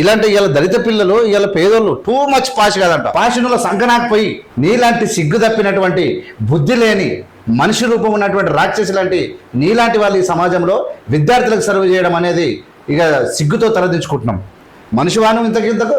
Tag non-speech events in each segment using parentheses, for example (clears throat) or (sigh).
ఇలాంటి ఇలా దళిత పిల్లలు ఇలా పేదోళ్ళు టూ మచ్ పాష్ కాదంట. పాషనుల సంకనాకపోయి నీలాంటి సిగ్గు తప్పినటువంటి బుద్ధి లేని మనిషి రూపం ఉన్నటువంటి రాక్షసి లాంటి నీలాంటి వాళ్ళు ఈ సమాజంలో విద్యార్థులకు సర్వ్ చేయడం అనేది ఇక సిగ్గుతో తలదించుకుంటున్నాం. మనిషి వాణం ఇంతకింతకు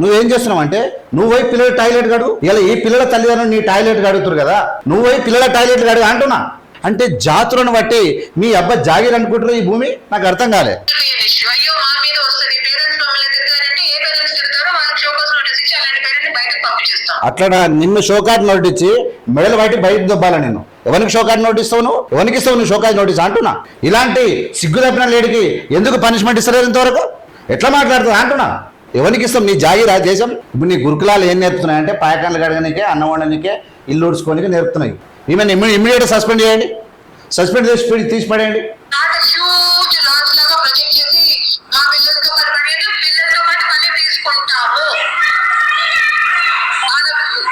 నువ్వేం చేస్తున్నావు అంటే నువ్వు పిల్లల టాయిలెట్ గడు ఇలా ఈ పిల్లల తల్లిదండ్రులు నీ టాయిలెట్ గడుగుతారు కదా నువ్వు పిల్లల టాయిలెట్ గడుగు అంటున్నా. అంటే జాతులను బట్టి మీ అబ్బా జాగిర్ అనుకుంటారు ఈ భూమి? నాకు అర్థం కాలే. బయటకు అట్లా నిన్ను షోకాట్ నోటీస్ ఇచ్చి మెడలు బయట బయట దొబ్బాల నేను ఎవరికి షోకాట్ నోటీస్ ఇస్తావు నువ్వు? ఎవరికి ఇస్తావు నువ్వు షోకాట్ నోటీస్ అంటున్నా? ఇలాంటి సిగ్గు తప్పిన లేడికి ఎందుకు పనిష్మెంట్ ఇస్తలేరు ఇంతవరకు? ఎట్లా మాట్లాడుతుంది అంటున్నా? ఎవరికి ఇస్తాం? నీ జాగిరా దేశం? ఇప్పుడు నీ గురుకులాలు ఏం నేర్పుతున్నాయంటే పాయకాన్లు కడగనికే అన్నం వండనికే ఇల్లు ఊడ్చుకోనికే నేర్పుతున్నాయి. ఈమెను ఇమ్మీడియట్ సస్పెండ్ చేయండి. సస్పెండ్ చేసి తీసి పడేయండి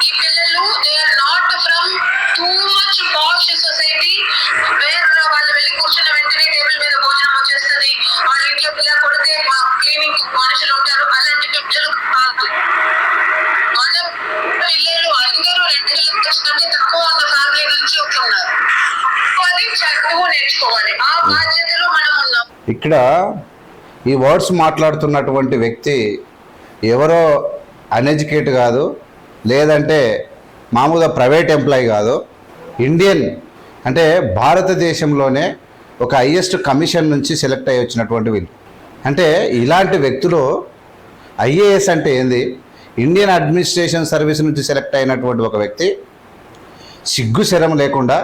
ఈ పిల్లలు they are not from too much posh society where వాళ్ళు వెళ్ళి కూర్చున్న వెంటనే టేబుల్ మీద భోజనం వచ్చేస్తుంది. వాళ్ళ ఇంట్లో పిల్ల కొడితే క్లీనింగ్ మనుషులు ఉంటారు. అలాంటి పిల్లలు కాదు. మన పిల్లలు అందరూ రెండు లక్షల కంటే తక్కువ ఉన్న ఫ్యామిలీ నుంచి ఉంటున్నారు అది చదువు నేర్చుకోవాలి. ఆ బాధ్యతలో మనం ఉన్నాం. ఇక్కడ ఈ వర్డ్స్ మాట్లాడుతున్నటువంటి వ్యక్తి ఎవరో అన్ఎడ్యుకేట్ కాదు. లేదంటే మామూలుగా ప్రైవేట్ ఎంప్లాయీ కాదు ఇండియన్ అంటే భారతదేశంలోనే ఒక హయ్యెస్ట్ కమిషన్ నుంచి సెలెక్ట్ అయ్యి వచ్చినటువంటి వీళ్ళు. అంటే ఇలాంటి వ్యక్తులు ఐఏఎస్ అంటే ఏంది? ఇండియన్ అడ్మినిస్ట్రేషన్ సర్వీస్ నుంచి సెలెక్ట్ అయినటువంటి ఒక వ్యక్తి సిగ్గు శరం లేకుండా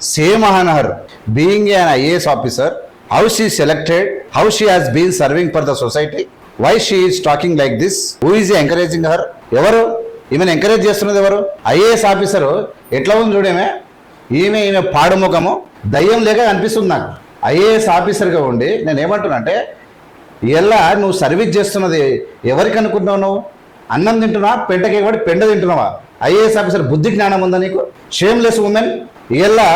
shame on her being an IAS officer how she selected how she has been serving for the society why she is talking like this who is encouraging her ఎవరు? ఈమెను encourage చేస్తున్నది ఎవరు? IAS officer. ఎట్లా ఉంది చూడేమే ఈమె? ఈమె పాడుముఖము దయ్యం లేక అనిపిస్తుంది నాకు. ఐఏఎస్ ఆఫీసర్గా ఉండి నేను ఏమంటున్నా అంటే ఇలా నువ్వు సర్వీస్ చేస్తున్నది ఎవరికి అనుకుంటున్నావు నువ్వు? అన్నం తింటున్నావా? పెంటకి కూడా పెండ తింటున్నావా? ఐఏఎస్ ఆఫీసర్ బుద్ధి జ్ఞానం ఉందా నీకు? షేమ్లెస్ ఉమెన్ ఇలా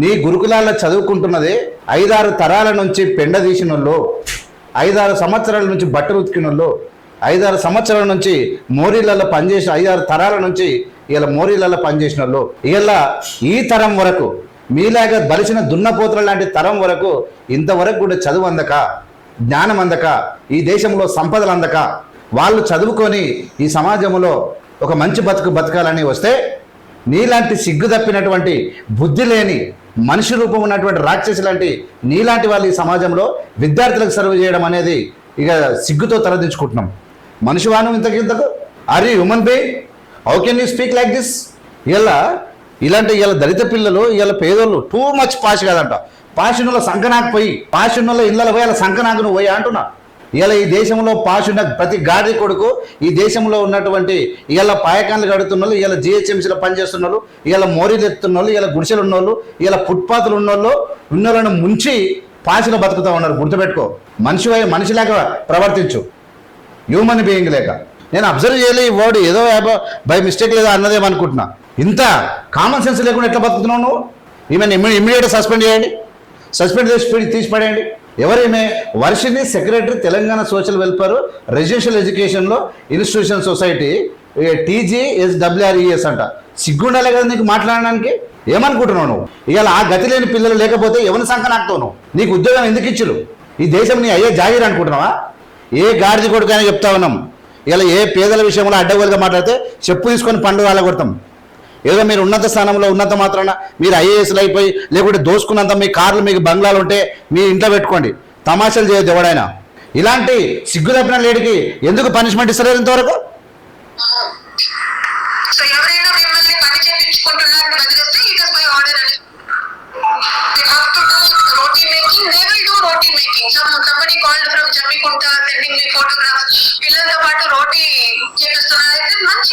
నీ గురుకులాల్లో చదువుకుంటున్నది ఐదారు తరాల నుంచి పెండ తీసిన వాళ్ళు ఐదారు సంవత్సరాల నుంచి బట్టలు ఉతికిన వాళ్ళు ఐదారు సంవత్సరాల నుంచి మోరీలలో పనిచేసిన ఐదారు తరాల నుంచి ఇలా మోరీలలో పనిచేసిన వాళ్ళు. ఇలా ఈ తరం వరకు మీలాగా బలిసిన దున్నపోతుల లాంటి తరం వరకు ఇంతవరకు కూడా చదువు అందక జ్ఞానం అందక ఈ దేశంలో సంపదలు అందక వాళ్ళు చదువుకొని ఈ సమాజంలో ఒక మంచి బతుకు బతకాలని వస్తే నీలాంటి సిగ్గు తప్పినటువంటి బుద్ధి లేని మనిషి రూపం ఉన్నటువంటి రాక్షసి లాంటి నీలాంటి వాళ్ళు ఈ సమాజంలో విద్యార్థులకు సర్వ్ చేయడం అనేది ఇక సిగ్గుతో తలదించుకుంటున్నాం. మనిషి వాణం ఇంతకింతకు are you human being how can you speak like this ఇలా ఇలాంటి ఇలా దళిత పిల్లలు ఇలా పేదోళ్ళు టూ మచ్ పాష్ కాదంట. పాషునుల సంకనాకు పోయి పాషునుల ఇళ్ళలో పోయి అలా సంకనాకు నువ్వు పోయి అంటున్నా. ఇలా ఈ దేశంలో పాషున్న ప్రతి గాడి కొడుకు ఈ దేశంలో ఉన్నటువంటి ఇలా పాయకాన్లు కడుతున్న వాళ్ళు ఇలా జిహెచ్ఎంసీలో పనిచేస్తున్న వాళ్ళు ఇలా మోరీలు ఎత్తున్న వాళ్ళు ఇలా గుడిసెలు ఉన్నోళ్ళు ఇలా ఫుట్పాత్లు ఉన్నోళ్ళు ఉన్నోళ్ళని ముంచి పాషలో బతుకుతా ఉన్నారు. గుర్తుపెట్టుకో. మనిషి మనిషిలాగా ప్రవర్తించు. హ్యూమన్ బీయింగ్ లేక. నేను అబ్జర్వ్ చేయలే ఈ వర్డ్ ఏదో బై మిస్టేక్ లేదో అన్నదేమనుకుంటున్నా ఇంత కామన్ సెన్స్ లేకుండా ఎట్లా బతుకుతున్నావు నువ్వు? ఈమెను ఇమ్మీడియట్ సస్పెండ్ చేయండి. సస్పెండ్ చేసి తీసి పడేయండి. ఎవరేమే Varshini secretary Telangana social welfare residential ఎడ్యుకేషన్లో ఇన్స్టిట్యూషన్ సొసైటీ టీజీఎస్డబ్ల్యూఆర్ఈఎస్ అంట. సిగ్గుండాలే కదా నీకు మాట్లాడడానికి? ఏమనుకుంటున్నావు నువ్వు? ఇవాళ ఆ గతి లేని పిల్లలు లేకపోతే ఎవరిని సంకనాక్తావు నువ్వు? నీకు ఉద్యోగం ఎందుకు ఇచ్చులు ఈ దేశం నీ అయ్యే జాగీర్ అనుకుంటున్నావా? ఏ గాడిది కొడుకైనా చెప్తా ఉన్నాం. ఇలా ఏ పేదల విషయంలో అడ్డగోలుగా మాట్లాడితే చెప్పు తీసుకొని పండు వాళ్ళ కొడతాం. ఏదో మీరు ఉన్నత స్థానంలో ఉన్నంత మాత్రాన మీరు ఐఏఎస్లు అయిపోయి లేకుంటే దోసుకున్నంత మీ కార్లు మీకు బంగ్లాలు ఉంటే మీ ఇంట్లో పెట్టుకోండి. తమాషాలు చేయొద్దు ఎవడైనా. ఇలాంటి సిగ్గు తప్పిన లేడికి ఎందుకు పనిష్మెంట్ ఇస్తలేదు ఇంతవరకు? సో ఎవరైనా మిమ్మల్ని పని do roti making some somebody called from Jammikunta sending me photographs పిల్లలతో పాటు రోటీ చేపిస్తున్నారు అయితే మంచిది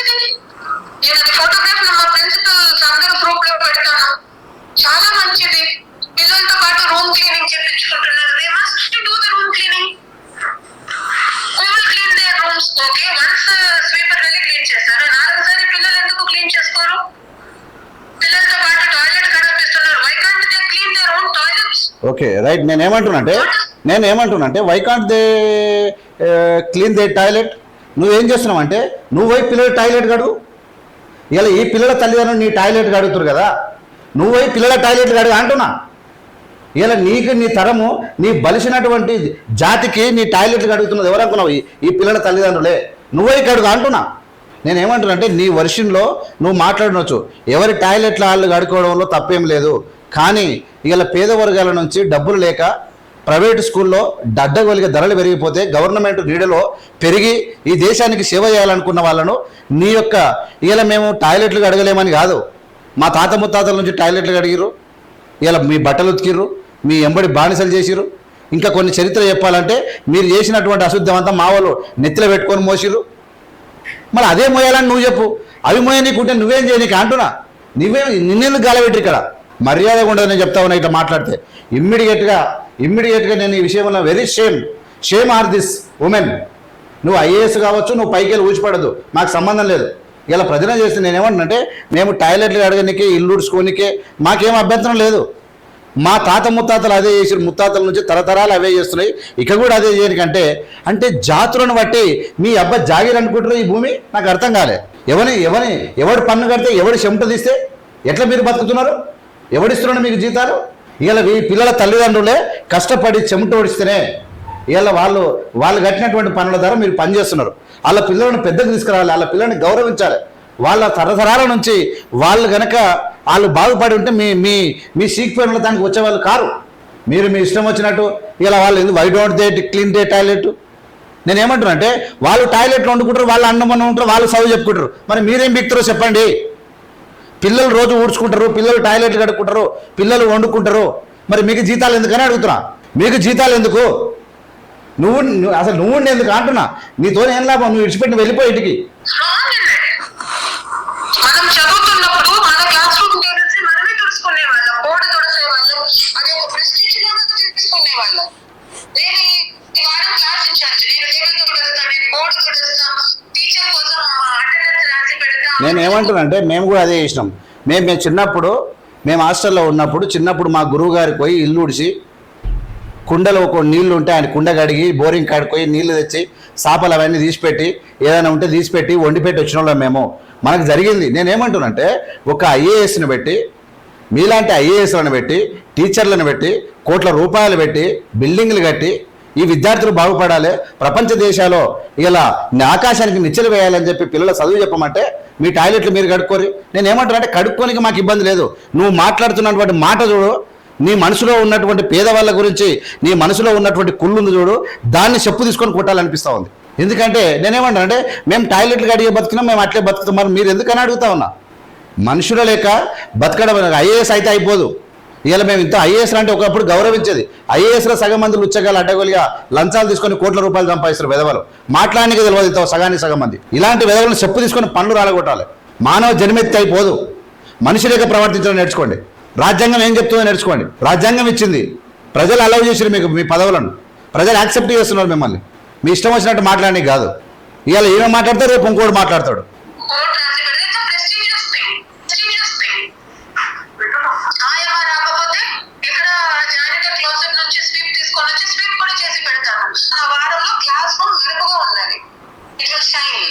ఓకే రైట్. నేను ఏమంటున్నానంటే నేను ఏమంటున్నానంటే why can't they clean the toilet నువ్వేం చేస్తున్నావు అంటే నువ్వు పోయి పిల్లల టాయిలెట్ గడుగు ఇలా ఈ పిల్లల తల్లిదండ్రులు నీ టాయిలెట్ గడుగుతారు కదా. నువ్వు పోయి పిల్లల టాయిలెట్ గడుగు అంటున్నా. ఇలా నీకు నీ తరము నీ బలిసినటువంటి జాతికి నీ టాయిలెట్ కడుగుతున్నది ఎవరనుకున్నావు ఈ- పిల్లల తల్లిదండ్రులే. నువ్వే కడుగు అంటున్నా. నేను ఏమంటున్నా అంటే నీ వర్షన్లో నువ్వు మాట్లాడవచ్చు ఎవరి టాయిలెట్ల వాళ్ళు కడుకోవడంలో తప్పేం లేదు. కానీ ఇలా పేద వర్గాల నుంచి డబ్బులు లేక ప్రైవేట్ స్కూల్లో డడ్డగొలిగా ధరలు పెరిగిపోతే గవర్నమెంట్ నీడలో పెరిగి ఈ దేశానికి సేవ చేయాలనుకున్న వాళ్ళను నీ యొక్క ఇలా మేము టాయిలెట్లు అడగలేమని కాదు. మా తాత ముత్తాతల నుంచి టాయిలెట్లు అడిగిరు ఇలా మీ బట్టలు ఉతికిర్రు. మీ ఎంబడి బానిసలు చేసిరు ఇంకా కొన్ని చరిత్ర చెప్పాలంటే మీరు చేసినటువంటి అశుద్ధం అంతా మా వాళ్ళు నెత్తిలో పెట్టుకొని మోసిరు మరి అదే మోయాలని నువ్వు చెప్పు. అవి మోయ నీకుంటే నువ్వేం చేయనీకి అంటున్నా. నువ్వే నిన్నెందుకు గాలబెట్టి ఇక్కడ? మర్యాద ఉండదు నేను చెప్తా ఉన్నా ఇట్లా మాట్లాడితే. ఇమ్మీడియట్గా ఇమ్మీడియట్గా నేను ఈ విషయంలో very shame shame are this women నువ్వు ఐఏఎస్ కావచ్చు నువ్వు పైకి వెళ్ళి ఊచిపడదు. మాకు సంబంధం లేదు. ఇలా ప్రజలు చేస్తే నేను ఏమంటున్నానంటే మేము టాయిలెట్లు అడగనికే ఇల్లు ఉడుచుకోనికే మాకేం అభ్యంతరం లేదు. మా తాత ముత్తాతలు అదే చేసిన ముత్తాతల నుంచి తరతరాలు అవే చేస్తున్నాయి. ఇక కూడా అదే చేయనికంటే అంటే జాతులను బట్టి మీ అబ్బా జాగిర్ అనుకుంటారు ఈ భూమి? నాకు అర్థం కాలే. ఎవని ఎవని ఎవడు పన్ను కడితే ఎవడు చెమట తీస్తే ఎట్లా మీరు బతుకుతున్నారు? ఎవడిస్తున్నాడు మీకు జీతాలు? ఇలా ఈ పిల్లల తల్లిదండ్రులే కష్టపడి చెమట ఓడిస్తేనే ఇలా వాళ్ళు వాళ్ళు కట్టినటువంటి పనుల ద్వారా మీరు పనిచేస్తున్నారు. వాళ్ళ పిల్లలను పెద్దకు తీసుకురావాలి వాళ్ళ పిల్లల్ని గౌరవించాలి. వాళ్ళ తరతరాల నుంచి వాళ్ళు గనక వాళ్ళు బాగుపడి ఉంటే మీ మీ మీ సీక్ పేరుల దానికి వచ్చేవాళ్ళు కారు. మీరు మీ ఇష్టం వచ్చినట్టు ఇలా వాళ్ళు ఎందుకు why don't they clean the toilet నేను ఏమంటున్నా అంటే వాళ్ళు టాయిలెట్లో వండుకుంటారు వాళ్ళు అన్నం వండుకుంటారు ఉంటారు వాళ్ళు చదువు చెప్పుకుంటారు. మరి మీరేం బిక్తారో చెప్పండి. పిల్లలు రోజు ఊడ్చుకుంటారు పిల్లలు టాయిలెట్ కడుక్కుంటారు పిల్లలు వండుకుంటారు. మరి మీకు జీతాలు ఎందుకని అడుగుతున్నా? మీకు జీతాలు ఎందుకు? నువ్వు అసలు నువ్వు ఎందుకు అంటున్నా? నీతో ఏం లాభం? నువ్వు విడిచిపెట్టి వెళ్ళిపోయి ఇంటికి. నేను ఈ వారం క్లాస్ ఇన్ఛార్జ్ నేను లేబుల్ తుడుస్తా నేను బోర్డు తుడుస్తా. నేను ఏమంటున్నా అంటే మేము కూడా అదే చేసినాం. మేము మేము చిన్నప్పుడు మేము హాస్టల్లో ఉన్నప్పుడు చిన్నప్పుడు మా గురువు గారికి పోయి ఇల్లు ఉడిచి కుండలో ఒక నీళ్ళు ఉంటే ఆయన కుండ కడిగి బోరింగ్ కాడికి పోయి నీళ్ళు తెచ్చి చేపలు అవన్నీ తీసిపెట్టి ఏదైనా ఉంటే తీసిపెట్టి వండిపెట్టి వచ్చిన వాళ్ళం మేము. మనకు జరిగింది. నేను ఏమంటున్నానంటే ఒక ఐఏఎస్ని పెట్టి మీలాంటి ఐఏఎస్లను పెట్టి టీచర్లను పెట్టి కోట్ల రూపాయలు పెట్టి బిల్డింగ్లు కట్టి ఈ విద్యార్థులు బాగుపడాలి. ప్రపంచ దేశాల్లో ఇలా ఆకాశానికి నిచ్చెలు వేయాలని చెప్పి పిల్లల చదువు చెప్పమంటే మీ టాయిలెట్లు మీరు కడుక్కోరి. నేను ఏమంటానంటే కడుక్కోనికి మాకు ఇబ్బంది లేదు. నువ్వు మాట్లాడుతున్నటువంటి మాట చూడు. నీ మనసులో ఉన్నటువంటి పేదవాళ్ళ గురించి నీ మనసులో ఉన్నటువంటి కుళ్ళుంది చూడు. దాన్ని చెప్పు తీసుకొని కొట్టాలనిపిస్తూ ఉంది. ఎందుకంటే నేనేమంటాను అంటే మేము టాయిలెట్లు కడిగే బతికినా మేము అట్లే బతుకుతాం మరి మీరు ఎందుకని అడుగుతా ఉన్నా? మనుషుల లేక బతకడం ఐఏఎస్ అయితే అయిపోదు. ఇవాళ మేము ఇంత ఐఏఎస్ అంటే ఒకప్పుడు గౌరవించేది. ఐఏఎస్లో సగం మంది లుచ్చగాలు అడ్డగోలుగా లంచాలు తీసుకొని కోట్ల రూపాయలు సంపాదిస్తారు విధవలు. మాట్లాడానికి తెలియదు ఇంత సగానికి సగం మంది. ఇలాంటి విధవలను చెప్పు తీసుకొని పనులు రాలగొట్టాలి. మానవ జన్మెత్తి అయిపోదు. మనిషి లేక ప్రవర్తించడం నేర్చుకోండి. రాజ్యాంగం ఏం చెప్తుందో నేర్చుకోండి. రాజ్యాంగం ఇచ్చింది. ప్రజలు అలౌ చేసారు మీకు మీ పదవులను. ప్రజలు యాక్సెప్ట్ చేస్తున్నారు మిమ్మల్ని. మీ ఇష్టం వచ్చినట్టు మాట్లాడని కాదు. ఇవాళ ఏమేమి మాట్లాడతారు రేపు ఇంకోటి మాట్లాడతాడు. Will shine.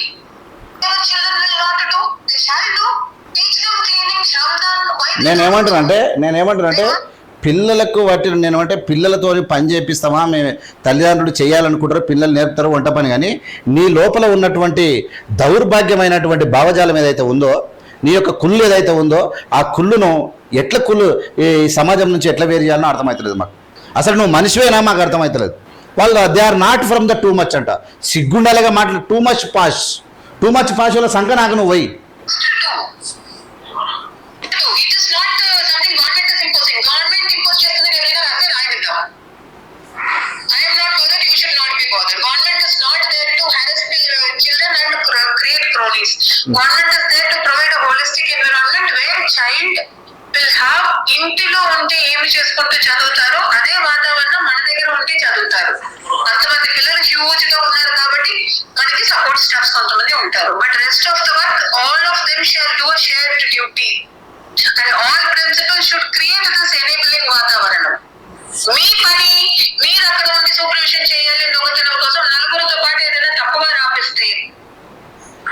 షైన్ నేను ఏమంటున్నా అంటే అంటే పిల్లలకు వాటి నేను అంటే పిల్లలతో పని చేపిస్తామా మేము తల్లిదండ్రులు చేయాలనుకుంటారు పిల్లలు నేర్పుతారు వంట పని కానీ నీ లోపల ఉన్నటువంటి దౌర్భాగ్యమైనటువంటి భావజాలం ఏదైతే ఉందో నీ యొక్క కుళ్ళు ఏదైతే ఉందో ఆ కుళ్ళును ఎట్ల కుళ్ళు ఈ సమాజం నుంచి ఎట్లా వేరు చేయాలనో అర్థమవుతలేదు మాకు. అసలు నువ్వు మనిషివేనా మాకు అర్థమవుతలేదు వాళ్ళు they are not from the too much అంట సిగ్గుండాలిగా మాట్లాడు too much posh too much పాష్లో సంఖ నాకు నువ్వు పోయి It is not uh, something government is imposing. Government impose చేస్తుంది ఎవరైనా రాస్తే రాయగలుగుతాం. I am not bothered, you should not be bothered. Government is not there to harass the uh, children and cr- create cronies. Government is there to provide a holistic environment where child will have ఇంటిలో ఉంటే ఏమి చేసుకుంటూ చదువుతారో అదే వాతావరణం మన దగ్గర ఉంటే చదువుతారు. కొంతమంది పిల్లలు హ్యూజ్గా ఉన్నారు కాబట్టి మనకి సపోర్ట్ స్టాఫ్స్ కొంతమంది ఉంటారు. But rest of the work all of them share do share duty and all principal should create this enabling వాతావరణం. మీ పని మీరు అక్కడ ఉండి సూపర్విజన్ చేయాలి దొంగతనం కోసం నలుగురితో పాటు ఏదైనా తప్పుగా రాపిస్తే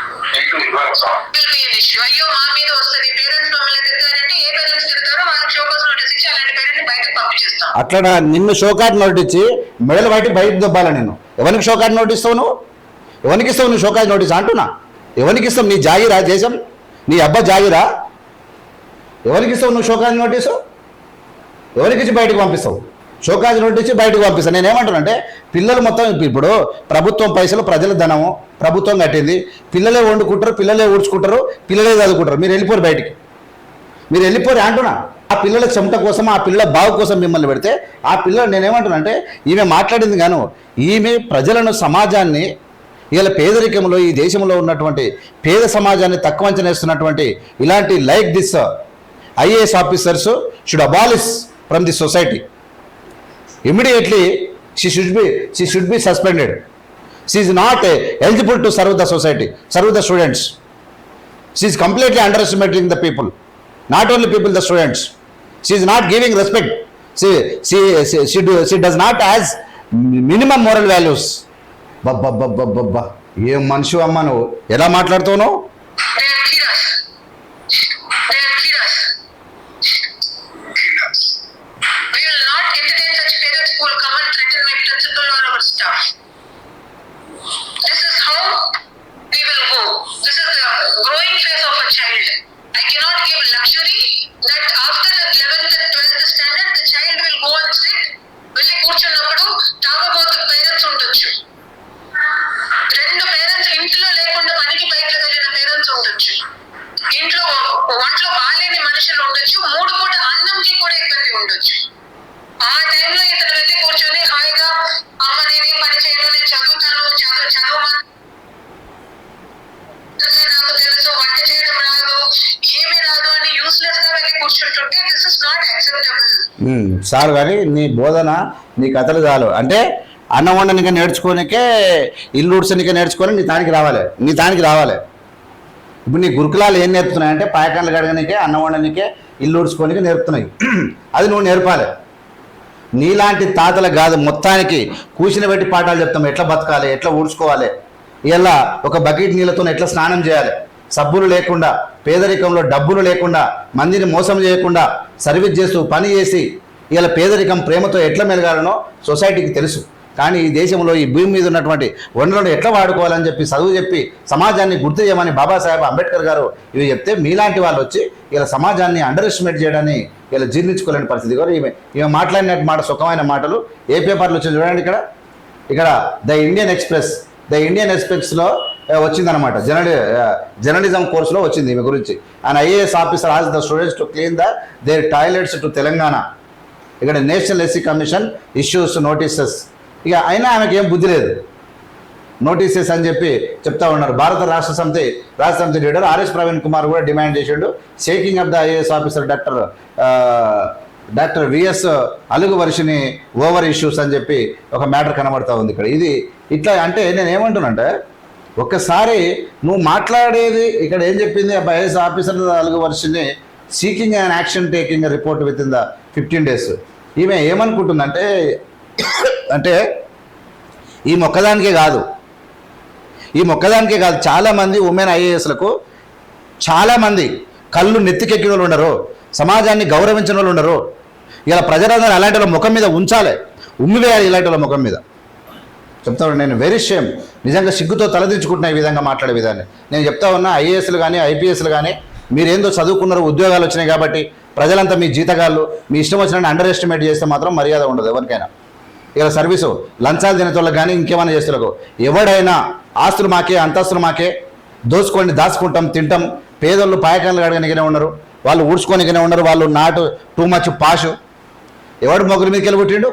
will be an issue. అయ్యో మా మీద వస్తుంది. పేరెంట్స్ మమ్మల్ని తిడతారంటే ఏ పేరెంట్స్ తిడతారో వాళ్ళకి షోకాస్ నోటీస్ ఇచ్చి అలాంటి పేరెంట్ బయటకు పంపించేస్తాం. అట్లా నిన్ను షోకాట్ నోట్ ఇచ్చి మెడలు బయట బయట దొబ్బాల నేను? ఎవరికి షోకాట్ నోట్ ఇస్తావు నువ్వు? ఎవరికి ఇస్తావు నువ్వు షోకాట్ నోటీస్ అంటున్నా. ఎవరికి ఇస్తావు? నీ జాగిరా దేశం? నీ అబ్బా జాగిరా? ఎవరికి ఇస్తావు నువ్వు షోకాజ్ నోటీసు ఎవరికి ఇచ్చి బయటకు పంపిస్తావు? షోకాజ్ నోటీస్ బయటకు పంపిస్తాను నేను ఏమంటానంటే పిల్లలు మొత్తం ఇప్పుడు ప్రభుత్వం పైసలు ప్రజల ధనము ప్రభుత్వం కట్టింది. పిల్లలే వండుకుంటారు పిల్లలే ఊడ్చుకుంటారు పిల్లలే చదువుకుంటారు. మీరు వెళ్ళిపోరు బయటికి. మీరు వెళ్ళిపోరు అంటున్నా. ఆ పిల్లల చెమట కోసం ఆ పిల్లల బావు కోసం మిమ్మల్ని పెడితే ఆ పిల్లలు నేనేమంటున్నా అంటే ఈమె మాట్లాడింది గాను ఈమె ప్రజలను సమాజాన్ని ఇలా పేదరికంలో ఈ దేశంలో ఉన్నటువంటి పేద సమాజాన్ని తక్కువ అంచనేస్తున్నటువంటి ఇలాంటి like this IAS officers should abolish from the society. Immediately she should be she should be suspended she is not eligible to serve the society serve the students she is completely underestimating the people not only people the students she is not giving respect she does not has minimum moral values బబ్బా బబ్బా బబ్బా ఏం మనిషి అమ్మా నువ్వు? ఎలా మాట్లాడుతున్నావు? కాదు అని యూస్లెస్గా వెళ్ళి కూర్చుంటుంటే this is not acceptable sir కానీ నీ బోధన నీ కథలు చాలు. అంటే అన్నం వండనిక నేర్చుకోనికే ఇల్లు ఉడ్చనిక నేర్చుకొని నీ తానికి రావాలి. నీ తానికి రావాలి. ఇప్పుడు నీ గురుకులాలు ఏం నేర్పుతున్నాయంటే పాయకాన్లు కడగనికే అన్నం వండనికే ఇల్లు ఉడ్చుకోనికే నేర్పుతున్నాయి. (clears throat) అది నువ్వు నేర్పాలి. నీలాంటి తాతలు కాదు మొత్తానికి కూసిన పెట్టి పాఠాలు చెప్తాం. ఎట్లా బతకాలి ఎట్లా ఊడ్చుకోవాలి ఇలా ఒక బకెట్ నీళ్ళతో ఎట్లా స్నానం చేయాలి. సబ్బులు లేకుండా పేదరికంలో డబ్బులు లేకుండా మందిని మోసం చేయకుండా సర్వీస్ చేస్తూ పని చేసి ఇలా పేదరికం ప్రేమతో ఎట్లా మెలగాలనో సొసైటీకి తెలుసు. కానీ ఈ దేశంలో ఈ భూమి మీద ఉన్నటువంటి వనరులను ఎట్లా వాడుకోవాలని చెప్పి చదువు చెప్పి సమాజాన్ని గుర్తు చేయమని బాబాసాహెబ్ అంబేద్కర్ గారు ఇవి చెప్తే మీలాంటి వాళ్ళు వచ్చి ఇలా సమాజాన్ని అండర్ ఎస్టిమేట్ చేయడాన్ని ఇలా జీర్ణించుకోలేని పరిస్థితి. కూడా ఈమె ఈమె మాట్లాడినట్టు మాట సుఖమైన మాటలు. ఏ పేపర్లు వచ్చి చూడండి ఇక్కడ. ఇక్కడ the Indian Express. The Indian ఎక్స్ప్రెస్లో వచ్చిందనమాట జర్నలి జర్నలిజం కోర్సులో వచ్చింది ఈమె గురించి. And IAS officer as the students to clean the their toilets to Telangana ఇక్కడ national SC commission issues notices ఇక అయినా ఆమెకి ఏం బుద్ధి లేదు. నోటీసెస్ అని చెప్పి చెప్తా ఉన్నారు. భారత రాష్ట్ర సమితి రాష్ట్ర సమితి లీడర్ ఆర్ఎస్ ప్రవీణ్ కుమార్ కూడా డిమాండ్ చేసిండు. Shaking off the IAS officer doctor doctor V S Alugu Varshini over issues అని చెప్పి ఒక మ్యాటర్ కనబడతా ఉంది ఇక్కడ. ఇది ఇట్లా అంటే నేను ఏమంటున్నానంటే ఒక్కసారి నువ్వు మాట్లాడేది ఇక్కడ ఏం చెప్పింది? ఆ ఐఏఎస్ ఆఫీసర్ నాలుగు Varshini seeking and action taking report within the fifteen days ఈమె ఏమనుకుంటుందంటే అంటే ఈ మొక్కదానికే కాదు. ఈ మొక్కదానికే కాదు. చాలామంది ఉమెన్ ఐఏఎస్లకు చాలామంది కళ్ళు నెత్తికెక్కిన వాళ్ళు ఉండరు. సమాజాన్ని గౌరవించిన వాళ్ళు ఉండరు. ఇలా ప్రజలందరూ అలాంటి వాళ్ళ ముఖం మీద ఉంచాలి. ఉమ్మివేయాలి ఇలాంటి వాళ్ళ ముఖం మీద. చెప్తా ఉన్నా నేను వెరీ షేమ్ నిజంగా సిగ్గుతో తలదించుకుంటున్నా ఈ విధంగా మాట్లాడే విధాన్ని. నేను చెప్తా ఉన్నా ఐఏఎస్లు కానీ ఐపీఎస్లు కానీ మీరేందో చదువుకున్నారు ఉద్యోగాలు వచ్చినాయి కాబట్టి ప్రజలంతా మీ జీతగాళ్ళు మీ ఇష్టం వచ్చినట్టు అండర్ ఎస్టిమేట్ చేస్తే మాత్రం మర్యాద ఉండదు ఎవరికైనా. ఇలా సర్వీసు లంచాలు తినేతోళ్ళకి కానీ ఇంకేమైనా చేస్తులకు ఎవడైనా ఆస్తులు మాకే అంతస్తులు మాకే దోచుకొని దాచుకుంటాం తింటాం పేదోళ్ళు పాయకాలు కడగనికనే ఉన్నారు వాళ్ళు ఊడ్చుకోనికనే ఉన్నారు వాళ్ళు నాటు టూ మచ్ పాషు. ఎవడు మొగ్గుల మీదకి వెళ్ళి పుట్టిండు?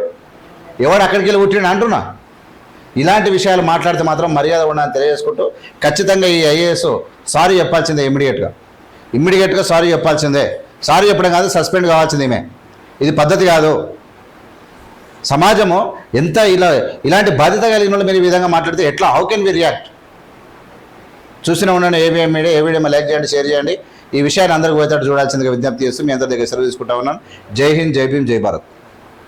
ఎవడు అక్కడికి వెళ్ళి పుట్టిండు అంటున్నా? ఇలాంటి విషయాలు మాట్లాడితే మాత్రం మర్యాద ఉండాలని తెలియజేసుకుంటూ ఖచ్చితంగా ఈ ఐఏఎస్ సారీ చెప్పాల్సిందే ఇమ్మీడియట్గా. ఇమ్మీడియట్గా సారీ చెప్పాల్సిందే. సారీ చెప్పడం కాదు సస్పెండ్ కావాల్సింది ఈమె. ఇది పద్ధతి కాదు. సమాజము ఎంత ఇలా ఇలాంటి బాధ్యత కలిగిన వాళ్ళు మీరు ఈ విధంగా మాట్లాడితే ఎట్లా? హౌ కెన్ వి రియాక్ట్ చూసిన ఉండండి AVM media a video like చేయండి షేర్ చేయండి. ఈ విషయాన్ని అందరికీ పోయేటట్టు చూడాల్సిందిగా విజ్ఞప్తి చేస్తూ మీ అందరి దగ్గర సెలవు తీసుకుంటా ఉన్నాను. జై హింద్ జై భీమ్ జై భారత్.